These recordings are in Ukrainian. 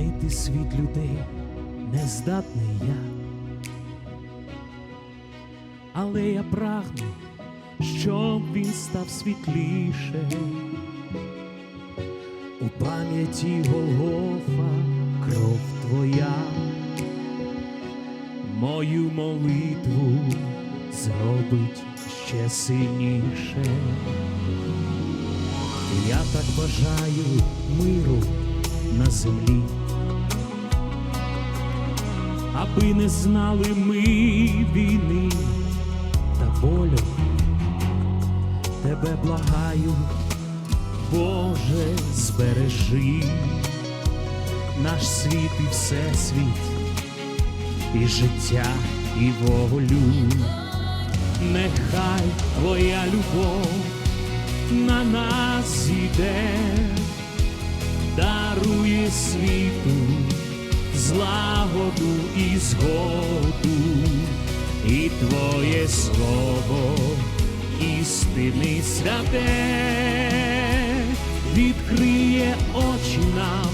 змінити світ людей не здатний я. Але я прагну, щоб він став світліше. У пам'яті Голгофа кров твоя, мою молитву зробить ще сильніше. Я так бажаю миру на землі, аби не знали ми війни та болю. Тебе благаю, Боже, збережи наш світ і всесвіт, і життя, і волю. Нехай твоя любов на нас іде, дарує світу злагоду і згоду, і твоє слово істини святе відкриє очі нам,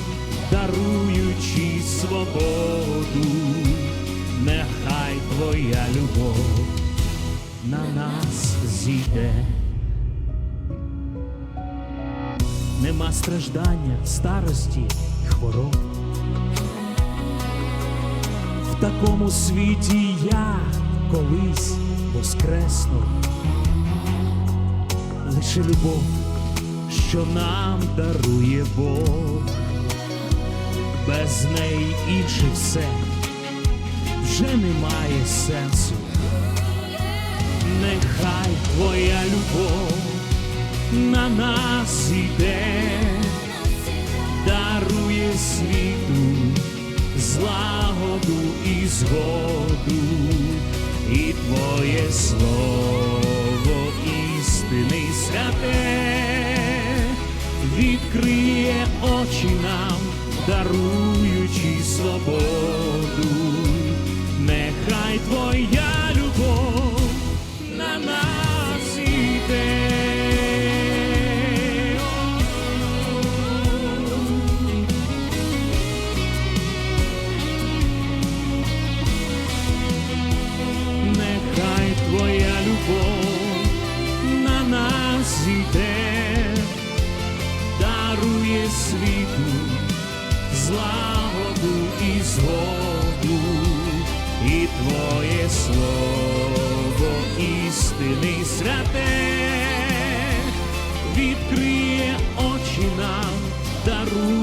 даруючи свободу, нехай твоя любов на нас зійде. Нема страждання, старості хвороб. В такому світі я колись воскресну. Лише любов, що нам дарує Бог, без неї інше все вже немає сенсу. Нехай твоя любов на нас іде, дарує світу згоду, і твоє слово істини святе відкриє очі нам, даруючи свободу, нехай твоя злагоду і згоду, і твоє слово істини святе відкриє очі нам, дарує